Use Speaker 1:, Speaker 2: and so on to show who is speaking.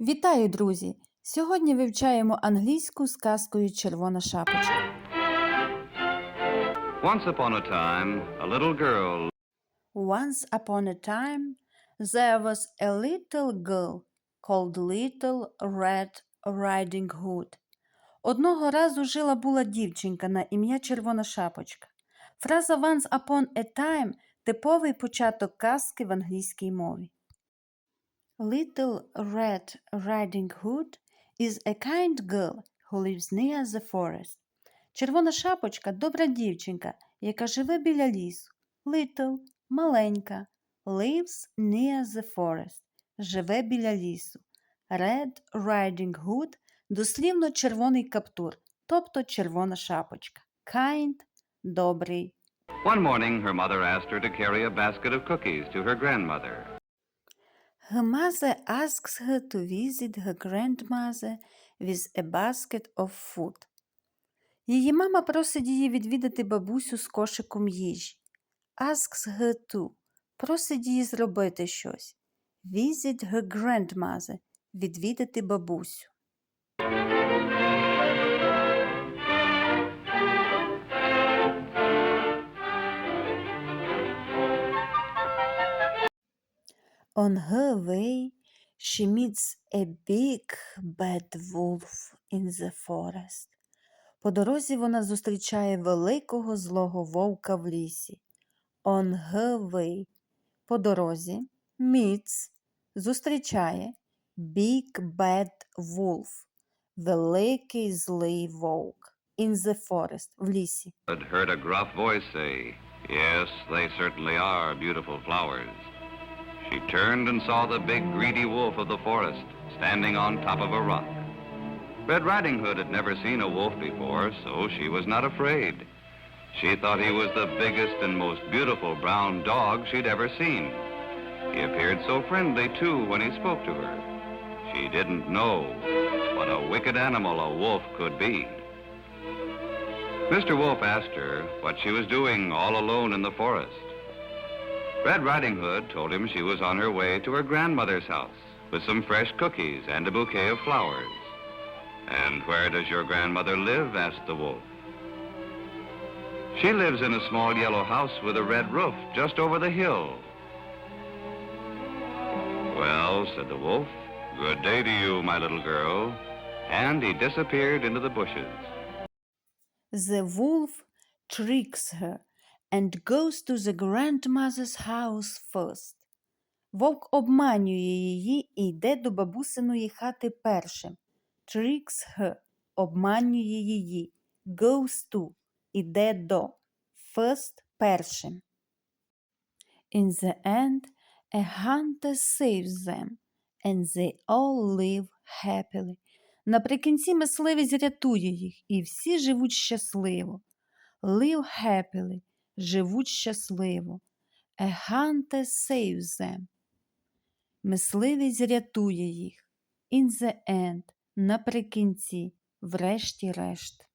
Speaker 1: Вітаю, друзі! Сьогодні вивчаємо англійську з казкою Червона шапочка.
Speaker 2: Once upon a time, a little girl
Speaker 1: Once upon a time, there was a little girl called Little Red Riding Hood. Одного разу жила була дівчинка на ім'я Червона шапочка. Фраза once upon a time типовий початок казки в англійській мові. Little Red Riding Hood is a kind girl who lives near the forest. Червона шапочка добра дівчинка, яка живе біля лісу. Little маленька. Lives near the forest. Живе біля лісу. Red Riding Hood дослівно червоний каптур, тобто червона шапочка. Kind добрий.
Speaker 2: One morning, her mother asked her to carry a basket of cookies to her grandmother.
Speaker 1: Her mother asks her to visit her grandmother with a basket of food. Її мама просить її відвідати бабусю з кошиком їжі. Asks her to. Просить її зробити щось. Visit her grandmother. Відвідати бабусю. On her way, she meets a big bad wolf in the forest. По дорозі вона зустрічає великого злого вовка в лісі. On her way. По дорозі meets зустрічає big bad wolf. Великий злий вовк. Forest. В лісі.
Speaker 2: She turned and saw the big greedy wolf of the forest standing on top of a rock. Red Riding Hood had never seen a wolf before, so she was not afraid. She thought he was the biggest and most beautiful brown dog she'd ever seen. He appeared so friendly, too, when he spoke to her. She didn't know what a wicked animal a wolf could be. Mr. Wolf asked her what she was doing all alone in the forest. Red Riding Hood told him she was on her way to her grandmother's house with some fresh cookies and a bouquet of flowers. And where does your grandmother live? asked the wolf. She lives in a small yellow house with a red roof just over the hill. Well, said the wolf, good day to you, my little girl. And he disappeared into the bushes.
Speaker 1: The wolf tricks her and goes to the grandmother's house first. Вовк обманює її і йде до бабусиної хати першим. Tricks her – обманює її. Goes to – іде до. First – першим. In the end, a hunter saves them, and they all live happily. Наприкінці мисливець рятує їх, і всі живуть щасливо. Live happily – живуть щасливо. A hunter saves рятує їх. In the end – наприкінці, врешті-решт.